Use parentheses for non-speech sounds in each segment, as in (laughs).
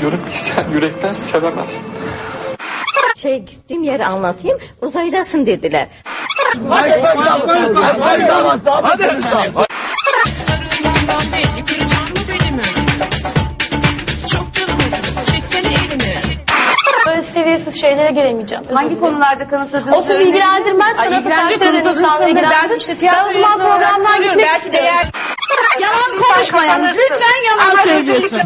Diyorum ki sen yürekten sevemezsin. Şey gittiğim yeri anlatayım uzaydasın dediler. Sarılığından belli kıracağım mı beni mi? Çok canım acıyor. Çeksene elini. Böyle seviyesiz şeylere giremeyeceğim. Özür Hangi dilerim. konularda kanıtladığını O sizi ilgilendirmez. Ay, Sanatı ilgilenecek takdir eden kanıtladığınız insanları konuda ben ilgilendirir. işte tiyatro Ben o zaman yönetmeni olarak programdan söylüyorum. gitmek Belki de istiyorum. eğer yalan konuşma yani. Lütfen yalan söylüyorsun.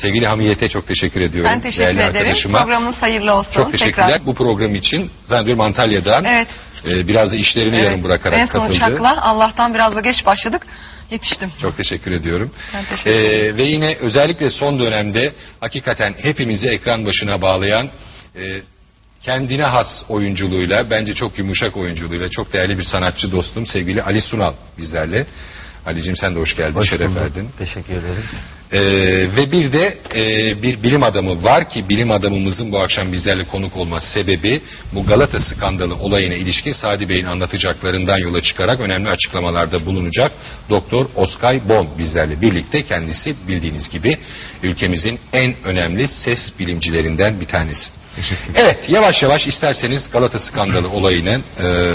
Sevgili Hamiyet'e çok teşekkür ediyorum. Ben teşekkür ederim. arkadaşıma. Programınız hayırlı olsun. Çok teşekkürler. Tekrar. Bu program için zannediyorum Antalya'dan Evet. e, biraz da işlerini yarım Evet, bırakarak en son katıldı. uçakla Allah'tan biraz da geç başladık. Yetiştim. Çok teşekkür ediyorum. Ben teşekkür Ee, ve yine özellikle son dönemde hakikaten hepimizi ekran başına bağlayan e, kendine has oyunculuğuyla bence çok yumuşak oyunculuğuyla çok değerli bir sanatçı dostum sevgili Ali Sunal bizlerle. Ali'cim sen de hoş geldin, Hoş şeref bulduk. verdin. Teşekkür ederiz. Ee, ve bir de e, bir bilim adamı var ki bilim adamımızın bu akşam bizlerle konuk olması sebebi bu Galata skandalı olayına ilişkin Sadi Bey'in anlatacaklarından yola çıkarak önemli açıklamalarda bulunacak Doktor Oskay Bon bizlerle birlikte kendisi bildiğiniz gibi ülkemizin en önemli ses bilimcilerinden bir tanesi. Evet yavaş yavaş isterseniz Galata skandalı olayının e,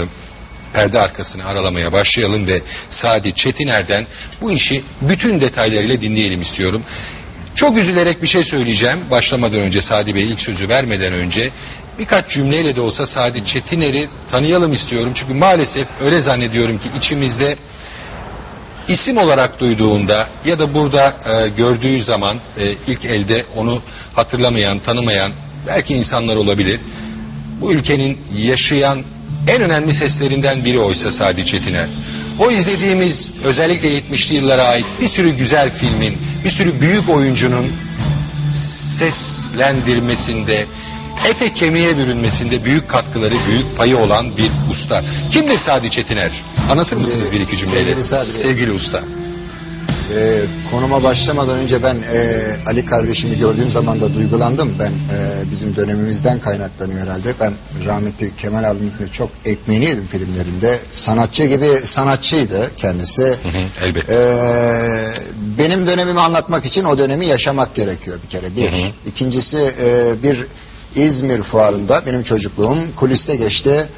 perde arkasını aralamaya başlayalım ve Sadi Çetiner'den bu işi bütün detaylarıyla dinleyelim istiyorum. Çok üzülerek bir şey söyleyeceğim. Başlamadan önce Sadi Bey ilk sözü vermeden önce birkaç cümleyle de olsa Sadi Çetiner'i tanıyalım istiyorum. Çünkü maalesef öyle zannediyorum ki içimizde isim olarak duyduğunda ya da burada e, gördüğü zaman e, ilk elde onu hatırlamayan, tanımayan belki insanlar olabilir. Bu ülkenin yaşayan en önemli seslerinden biri oysa Sadi Çetiner. O izlediğimiz özellikle 70'li yıllara ait bir sürü güzel filmin, bir sürü büyük oyuncunun seslendirmesinde, ete kemiğe bürünmesinde büyük katkıları, büyük payı olan bir usta. Kimdir Sadi Çetiner? Anlatır mısınız bir iki cümleyle? sevgili. Sevgili usta. Ee, konuma başlamadan önce ben e, Ali kardeşimi gördüğüm zaman da duygulandım. Ben e, bizim dönemimizden kaynaklanıyor herhalde. Ben rahmetli Kemal abimizin çok ekmeğini yedim filmlerinde. Sanatçı gibi sanatçıydı kendisi. Hı hı, elbette. Ee, benim dönemimi anlatmak için o dönemi yaşamak gerekiyor bir kere. Bir. Hı hı. İkincisi e, bir İzmir fuarında benim çocukluğum kuliste geçti.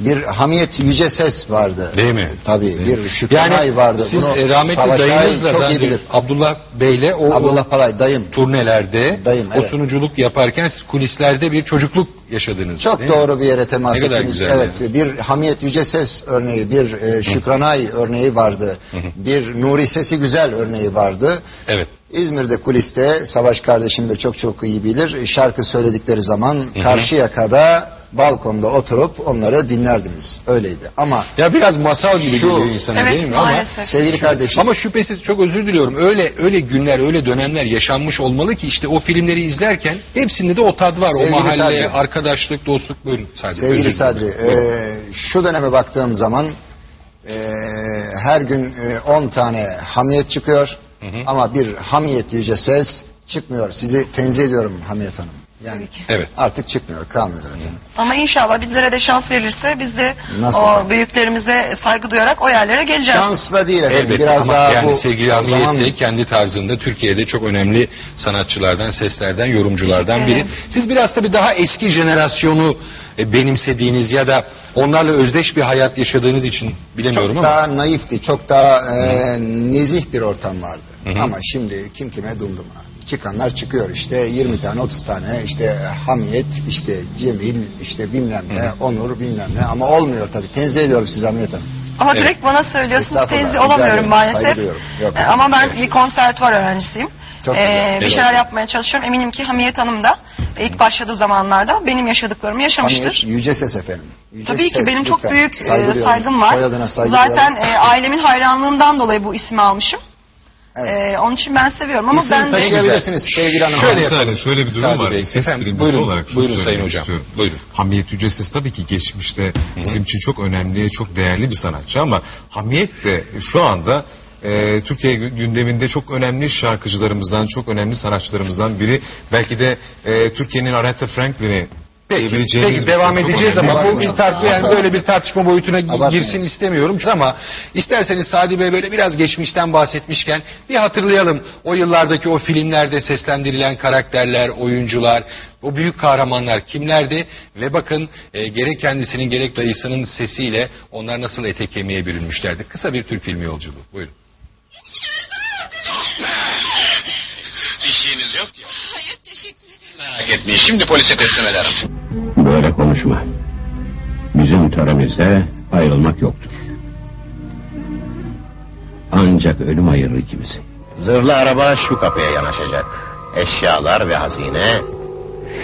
Bir Hamiyet Yüce Ses vardı. Değil mi? Tabii. Değil? Bir Şükranay vardı. Siz Bunu rahmetli dayınızla çok iyi bilir. Abdullah Bey'le o, Abdullah o Palay dayım. turnelerde Dayım, o evet. sunuculuk yaparken siz kulislerde bir çocukluk yaşadınız. Çok değil mi? doğru bir yere temas Ne ettiniz. Evet, bir Hamiyet Yüce Ses örneği, bir e, Şükranay örneği vardı. Bir Nuri Sesi Güzel örneği vardı. Evet. İzmir'de kuliste Savaş kardeşim de çok çok iyi bilir. Şarkı söyledikleri zaman karşı yakada balkonda oturup onları dinlerdiniz. Öyleydi. Ama Ya biraz masal gibi Şu- geliyor insana Evet, değil mi? maalesef. Ama sevgili kardeşim ama şüphesiz çok özür diliyorum. Öyle öyle günler, öyle dönemler yaşanmış olmalı ki işte o filmleri izlerken hepsinde de o tad var. Sevgili o mahalle, Sadri. arkadaşlık, dostluk buyurun Sadri. Sevgili özür Sadri, dilerim. E, şu döneme baktığım zaman e, her gün 10 tane hamiyet çıkıyor ama bir hamiyet yüce ses çıkmıyor. Sizi tenzih ediyorum Hamiyet Hanım. Yani Evet. artık çıkmıyor, kalmıyor efendim. Ama inşallah bizlere de şans verilirse biz de Nasıl o efendim? büyüklerimize saygı duyarak o yerlere geleceğiz. Şansla değil efendim. Elbette Biraz ama daha yani bu sevgili Hamiyet zaman de kendi tarzında Türkiye'de çok önemli sanatçılardan, seslerden, yorumculardan biri. Siz biraz tabii daha eski jenerasyonu e, benimsediğiniz ya da onlarla özdeş bir hayat yaşadığınız için bilemiyorum çok ama. daha naifti, çok daha e, nezih bir ortam vardı. Ama şimdi kim kime dumduma. Çıkanlar çıkıyor işte 20 tane 30 tane işte Hamiyet işte Cemil işte bilmem ne Onur bilmem ne ama olmuyor tabii tenzih ediyorum size Hamiyet Hanım. Ama Evet. direkt bana söylüyorsunuz tenzih olamıyorum ederim, maalesef. duyuyorum. Yok. Ee, Ama ben bir konservatuvar öğrencisiyim. Çok Ee, bir Evet. şeyler yapmaya çalışıyorum. Eminim ki Hamiyet Hanım da ilk başladığı zamanlarda benim yaşadıklarımı yaşamıştır. Hamiyet yüce ses efendim. Yüce Tabii ki ses, benim çok lütfen. büyük e, saygım var. Soyadına saygı Zaten e, ailemin hayranlığından dolayı bu ismi almışım. Evet. E, onun için ben seviyorum ama İsim ben de taşıyabilirsiniz sevgili hanım. Şöyle Şöyle, yapalım. şöyle bir durum Sadi var. Bey, Ses efendim, bilimcisi buyurun, olarak şunu buyurun Sayın söylemek Hocam. istiyorum. Buyurun. Hamiyet Yüce Ses tabii ki geçmişte bizim için çok önemli, çok değerli bir sanatçı ama Hamiyet de şu anda e, Türkiye gü- gündeminde çok önemli şarkıcılarımızdan, çok önemli sanatçılarımızdan biri. Belki de e, Türkiye'nin Aretha Franklin'i Peki, peki bir devam ses. Edeceğiz önemli ama bu ses. bir tartışma yani böyle bir tartışma boyutuna gi- Abartmayın. girsin istemiyorum ama isterseniz Sadi Bey böyle biraz geçmişten bahsetmişken bir hatırlayalım o yıllardaki o filmlerde seslendirilen karakterler, oyuncular, o büyük kahramanlar kimlerdi ve bakın e, gerek kendisinin gerek dayısının sesiyle onlar nasıl ete kemiğe bürünmüşlerdi. Kısa bir Türk filmi yolculuğu. Buyurun. Bir şeyiniz yok ya. Hayır teşekkür. Merak etmeyin şimdi polise teslim ederim. Böyle konuşma. Bizim töremizde ayrılmak yoktur. Ancak ölüm ayırır ikimizi. Zırhlı araba şu kapıya yanaşacak. Eşyalar ve hazine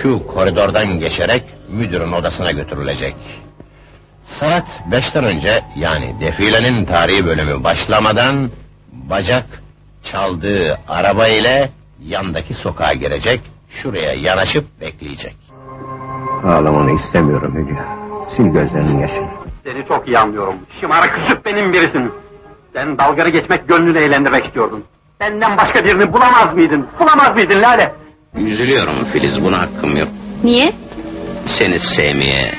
şu koridordan geçerek müdürün odasına götürülecek. Saat beşten önce yani defilenin tarihi bölümü başlamadan bacak çaldığı araba ile yandaki sokağa girecek, şuraya yanaşıp bekleyecek. Ağlamanı istemiyorum Hülya. Sil gözlerinin yaşını. Seni çok iyi anlıyorum. Şımarık zıp benim birisin. Sen dalgarı geçmek gönlünü eğlendirmek istiyordun. Senden başka birini bulamaz mıydın? Bulamaz mıydın Lale? Üzülüyorum Filiz buna hakkım yok. Niye? Seni sevmeye,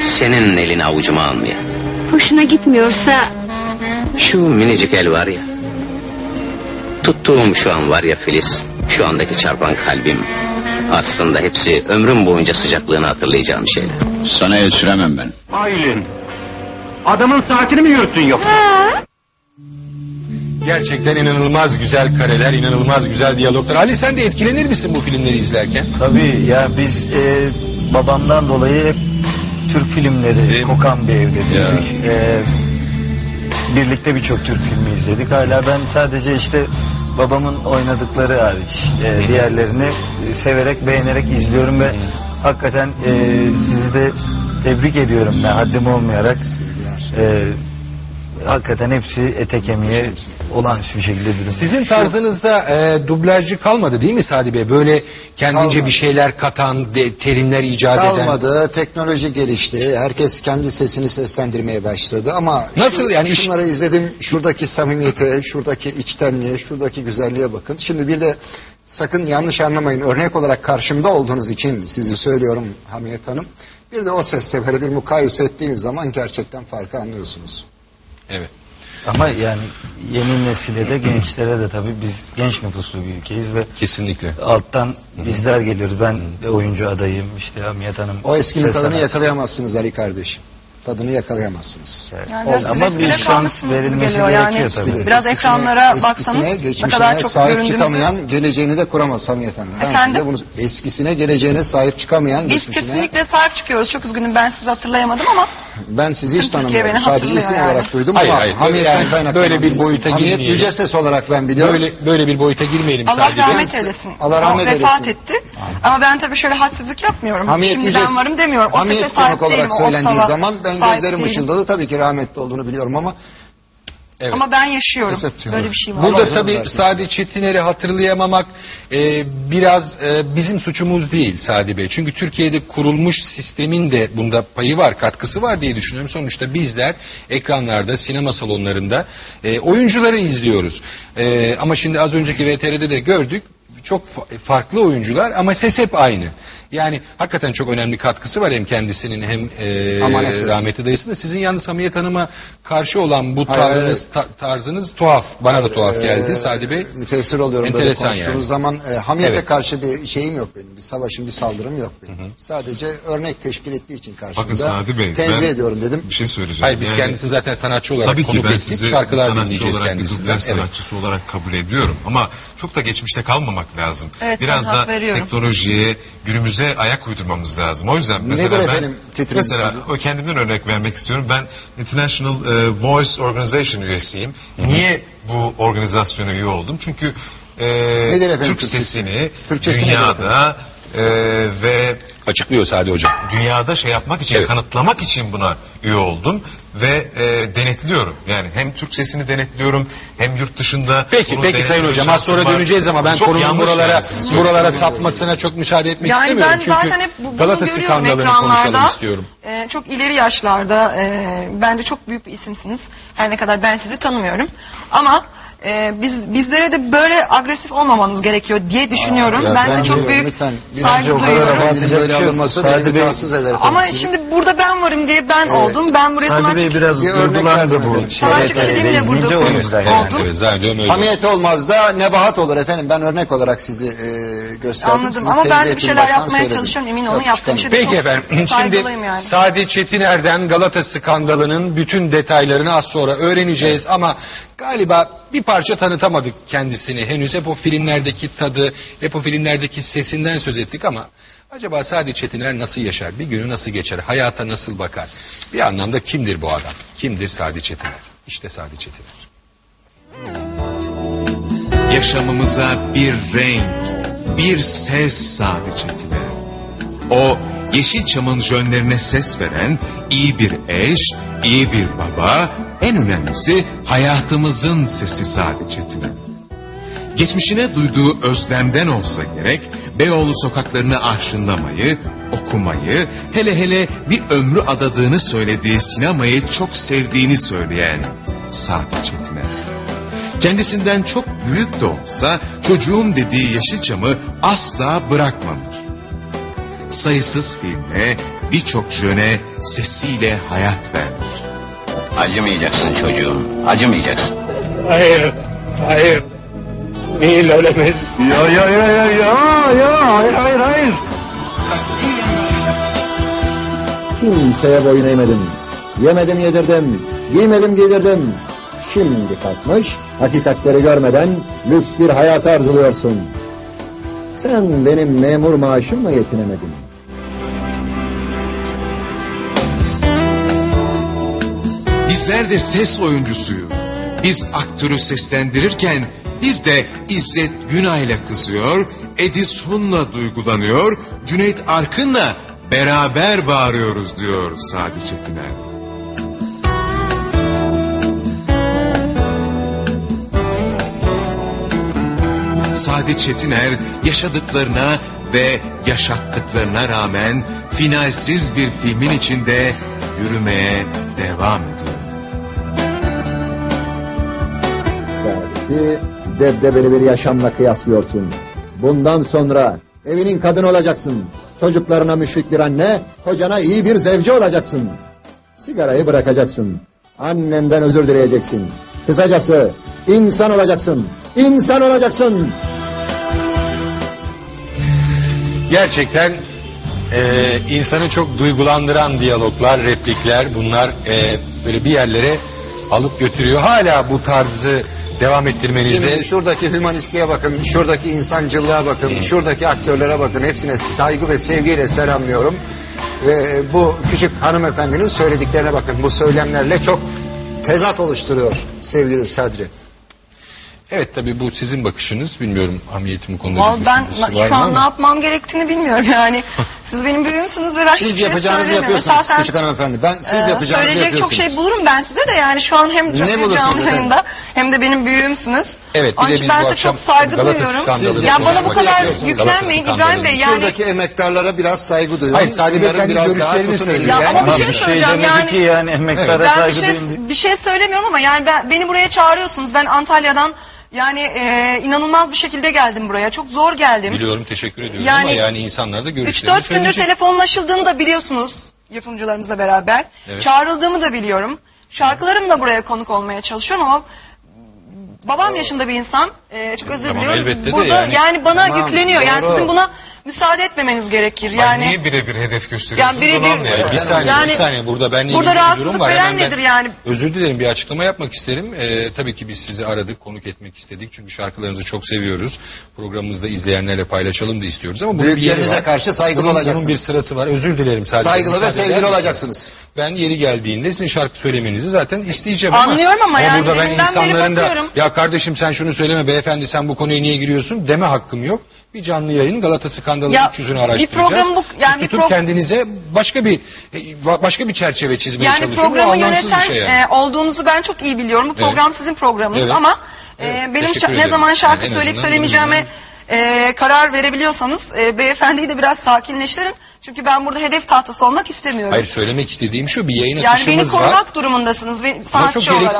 senin elini avucuma almaya. Hoşuna gitmiyorsa Şu minicik el var ya. Tuttuğum şu an var ya Filiz. Şu andaki çarpan kalbim. Aslında hepsi ömrüm boyunca sıcaklığını hatırlayacağım şeyler. Sana el süremem ben. Aylin. Adamın saatini mi yürüttün yoksa? Gerçekten inanılmaz güzel kareler, inanılmaz güzel diyaloglar. Ali sen de etkilenir misin bu filmleri izlerken? Tabii ya biz e, babamdan dolayı hep Türk filmleri Değil mi? kokan bir evde Ya. büyüdük. E, birlikte birçok Türk filmi izledik. Hala ben sadece işte babamın oynadıkları hariç e, diğerlerini severek beğenerek izliyorum ve hakikaten e, sizi de tebrik ediyorum ben haddim olmayarak. E, hakikaten hepsi ete kemiğe olağanüstü bir şekilde bürünmüş. Sizin tarzınızda e, dublajcı kalmadı değil mi Sadi Bey? Böyle kendince Kalmadı. bir şeyler katan, de, terimler icat eden. Kalmadı, teknoloji gelişti, herkes kendi sesini seslendirmeye başladı ama Nasıl yani iş- şunları izledim, şuradaki samimiyete, şuradaki içtenliğe, şuradaki güzelliğe bakın. Şimdi bir de sakın yanlış anlamayın, örnek olarak karşımda olduğunuz için sizi söylüyorum Hamiyet Hanım. Bir de o sesle böyle bir mukayese ettiğiniz zaman gerçekten farkı anlıyorsunuz. Evet. Ama yani yeni nesile de gençlere de tabii biz genç nüfuslu bir ülkeyiz ve Kesinlikle. alttan bizler geliyoruz. Ben de oyuncu adayım işte Hamiyet Hanım. O eskinin ses tadını sanatçısı. yakalayamazsınız Ali kardeşim. Tadını yakalayamazsınız. Yani siz Ama eskide bir şans kalmışsınız gibi verilmesi geliyor yani. gerekiyor tabii. Biraz Eskisine- ekranlara eskisine, baksanız ne geçmişine kadar çok sahip göründüğümüzü- çıkamayan geleceğini de kuramaz Hamiyet Hanım. Ben Efendim? size bunu eskisine geleceğine sahip çıkamayan Biz geçmişine kesinlikle sahip çıkıyoruz. Çok üzgünüm ben sizi hatırlayamadım ama ben sizi hiç Türkiye tanımıyorum. beni Sadece hatırlıyor isim yani. olarak duydum Hayır, ama hayır, Hamiyet'ten yani kaynaklanan böyle bir isim. boyuta Hamiyet girmeyelim. yüce ses olarak ben biliyorum. Böyle böyle bir boyuta girmeyelim Allah Sadi Bey. rahmet eylesin. Allah rahmet O vefat eylesin. etti. Ama ben tabii şöyle hadsizlik yapmıyorum. Hamiyet Şimdi ben varım demiyorum. O Hamiyet sese sahip konuk değilim. olarak o söylendiği oktava zaman ben sahip gözlerim değilim. ışıldadı. Tabii ki rahmetli olduğunu biliyorum ama Evet. Ama ben yaşıyorum. Böyle bir şey var. Burada tabii. Sadi Çetiner'i hatırlayamamak e, biraz e, bizim suçumuz değil Sadi Bey. Çünkü Türkiye'de kurulmuş sistemin de bunda payı var, katkısı var diye düşünüyorum. Sonuçta bizler ekranlarda, sinema salonlarında e, oyuncuları izliyoruz. E, ama şimdi az önceki VTR'de de gördük. Çok fa- farklı oyuncular ama ses hep aynı. Yani hakikaten çok önemli katkısı var hem kendisinin hem e, rahmetli dayısının. Sizin yalnız Hamiyet Hanım'a karşı olan bu Hayır, tarzınız, ta- tarzınız tuhaf. Bana da tuhaf geldi Ee, Sadi Bey. Müteessir oluyorum böyle Enteresan konuştuğunuz yani. zaman. E, hamiyete Evet. karşı bir şeyim yok benim. Bir savaşım, bir saldırım yok benim. Sadece örnek teşkil ettiği için karşımda. Bakın Sadi Bey, Tenzih ediyorum dedim. Bir şey söyleyeceğim. Hayır biz Yani- kendisini zaten sanatçı olarak Tabii ki konuk ben ettik. sizi Şarkılar sanatçı olarak, bir dublaj Evet. sanatçısı olarak kabul ediyorum. Ama çok da geçmişte kalmamak lazım. Evet, Biraz da veriyorum. teknolojiye, günümüze ayak uydurmamız lazım. O yüzden mesela Nedir ben, efendim titriniz mesela sizin? o kendimden örnek vermek istiyorum. Ben International e, Voice Organization üyesiyim. Niye bu organizasyona üye oldum? Çünkü e, Nedir efendim Türk Türkçesi? sesini Türkçesi nedir dünyada e, ve Açıklıyor Sadi Hocam. dünyada şey yapmak için, Evet. kanıtlamak için buna üye oldum ve e, denetliyorum. Yani hem Türk sesini denetliyorum hem yurt dışında. Peki bunu peki denetleme Sayın Hocam az sonra var. döneceğiz ama ben Çok konunun yanlış buralara yani sizin buralara söylediğiniz. sapmasına çok müsaade etmek Yani istemiyorum. ben Çünkü zaten hep bu- bunu Galata görüyorum skandalını konuşalım ekranlarda. istiyorum. Ee, çok ileri yaşlarda e, bence çok büyük bir isimsiniz. Her ne kadar ben sizi tanımıyorum. Ama e, biz bizlere de böyle agresif olmamanız gerekiyor diye düşünüyorum. Ya ben de bence çok büyük lütfen, saygı bence duyuyorum. efendinin böyle alınması beni rahatsız eder. Ama efendim. şimdi burada ben varım diye ben Evet. oldum. Ben buraya Sadi Bey biraz duygulandı bu. Sanatçı de burada izleyince o konuş- yüzden Evet. Hamiyet olmaz da nebahat olur efendim. Ben örnek olarak sizi e, gösterdim. Anladım Sizi ama ben de bir şeyler yapmaya çalışıyorum. Emin olun Yok, yaptığım şeyde Peki efendim. Şimdi. Sadi Çetiner'den Galata skandalının bütün detaylarını az sonra öğreneceğiz ama galiba bir parça tanıtamadık kendisini. Henüz hep o filmlerdeki tadı, hep o filmlerdeki sesinden söz ettik ama acaba Sadi Çetiner nasıl yaşar? Bir günü nasıl geçer? Hayata nasıl bakar? Bir anlamda kimdir bu adam? Kimdir Sadi Çetiner? İşte Sadi Çetiner. yaşamımıza bir renk, bir ses sadece Tiner. O Yeşilçam'ın jönlerine ses veren iyi bir eş, iyi bir baba, en önemlisi hayatımızın sesi sadece Tiner. Geçmişine duyduğu özlemden olsa gerek Beyoğlu sokaklarını arşınlamayı, okumayı, hele hele bir ömrü adadığını söylediği sinemayı çok sevdiğini söyleyen Sadi Çetiner. Kendisinden çok büyük de olsa çocuğum dediği Yeşilçam'ı asla bırakmamış. Sayısız filme, birçok jöne sesiyle hayat vermiş. Acımayacaksın çocuğum, acımayacaksın. Hayır, hayır. Nil ölemez. Ya ya ya ya ya ya hayır hayır hayır. Kimseye boyun eğmedim. Yemedim yedirdim. Giymedim giydirdim. Şimdi kalkmış hakikatleri görmeden lüks bir hayat arzuluyorsun. Sen benim memur maaşımla yetinemedin. Bizler de ses oyuncusuyuz. Biz aktörü seslendirirken biz de İzzet Günay'la kızıyor, Edison'la duygulanıyor, Cüneyt Arkın'la beraber bağırıyoruz diyor Sadi Çetiner. Sadi Çetiner yaşadıklarına ve yaşattıklarına rağmen finalsiz bir filmin içinde yürümeye devam ediyor. Saadeti debdebeli bir yaşamla kıyaslıyorsun. Bundan sonra evinin kadını olacaksın. Çocuklarına müşfik bir anne, kocana iyi bir zevci olacaksın. Sigarayı bırakacaksın. Annenden özür dileyeceksin. Kısacası insan olacaksın. İnsan olacaksın. Gerçekten e, insanı çok duygulandıran diyaloglar, replikler bunlar e, böyle bir yerlere alıp götürüyor. Hala bu tarzı devam ettirmenizde Şimdi şuradaki hümanistliğe bakın, şuradaki insancılığa bakın, şuradaki aktörlere bakın. Hepsine saygı ve sevgiyle selamlıyorum. Ve bu küçük hanımefendinin söylediklerine bakın. Bu söylemlerle çok tezat oluşturuyor sevgili Sadri. Evet tabii bu sizin bakışınız. Bilmiyorum hamiyetim konuda Vallahi bir ben düşüncesi var şu mı an ne ama- yapmam gerektiğini bilmiyorum yani. (laughs) Siz benim büyüğümsünüz ve ben hiçbir Siz şey yapacağınızı söylemiyorum. yapıyorsunuz Esasen, küçük hanımefendi. Ben siz e, yapacağınızı Söyleyecek yapıyorsunuz. çok şey bulurum ben size de yani şu an hem Ne canlı bulursunuz canlı efendim? yayında hem de benim büyüğümsünüz. Evet, bir Onun de için biz ben bu size akşam çok saygı duyuyorum. skandalını Ya bana bu konuşmak kadar yüklenmeyin İbrahim Bey yani. Şuradaki emektarlara biraz saygı duyuyorum. Hayır, Sadi Bey Şunların kendi görüşlerini tutun söylüyor. elinden. Ya ama bir şey bir şey söyleyeceğim demedi yani. ki yani emeklere Ben bir saygı şey, duyun diye. bir şey söylemiyorum ama yani ben, beni buraya çağırıyorsunuz. Ben Antalya'dan yani e, inanılmaz bir şekilde geldim buraya. Çok zor geldim. Biliyorum teşekkür ediyorum Yani ama yani insanlar da görüşlerini 3-4 gündür söyleyecek. telefonlaşıldığını da biliyorsunuz yapımcılarımızla beraber. Evet. Çağrıldığımı da biliyorum. Şarkılarımla buraya konuk olmaya çalışıyorum ama babam yaşında bir insan. Ee, çok özür Tamam, diliyorum. elbette de Burada yani. bana Tamam, yükleniyor. Yani doğru. sizin buna müsaade etmemeniz gerekir. Yani, Yani niye birebir hedef gösteriyorsun? Yani birebir- Bunu anlayamadım. Bir saniye, Yani bir saniye. Burada benle burada ilgili bir rahatsızlık durum var. veren Hemen ben nedir yani? Özür dilerim bir açıklama yapmak isterim. Ee, tabii ki biz sizi aradık, konuk etmek istedik. Çünkü şarkılarınızı çok seviyoruz. Programımızda izleyenlerle paylaşalım da istiyoruz ama bunun bir yeri Büyüklerinize var. karşı saygılı bunun, olacaksınız. Bunun bir sırası var. Özür dilerim sadece. Saygılı ve Müsaade sevgili eder misiniz? olacaksınız. Ben yeri geldiğinde sizin şarkı söylemenizi zaten isteyeceğim Anlıyorum ama yani burada ben deminden beri insanların da bakıyorum. ya kardeşim sen şunu söyleme beyefendi sen bu konuya niye giriyorsun deme hakkım yok. Bir canlı yayın Galata Skandalı Ya, 300'ünü bir araştıracağız. program bu- yani Siz bir tutup pro- kendinize başka bir e, başka bir çerçeve çizmeye yani. Bu programı yöneten bir şey yani. e, olduğunuzu ben çok iyi biliyorum. Bu Evet. program sizin programınız Evet. ama e, Evet, benim ne zaman şarkı Yani söyleyip söylemeyeceğime e, karar verebiliyorsanız e, beyefendiyi de biraz sakinleştirin. Çünkü ben burada hedef tahtası olmak istemiyorum. Hayır söylemek istediğim şu bir yayın yani beni akışımız var. korumak durumundasınız. Beni, Ama çok sanatçı olarak.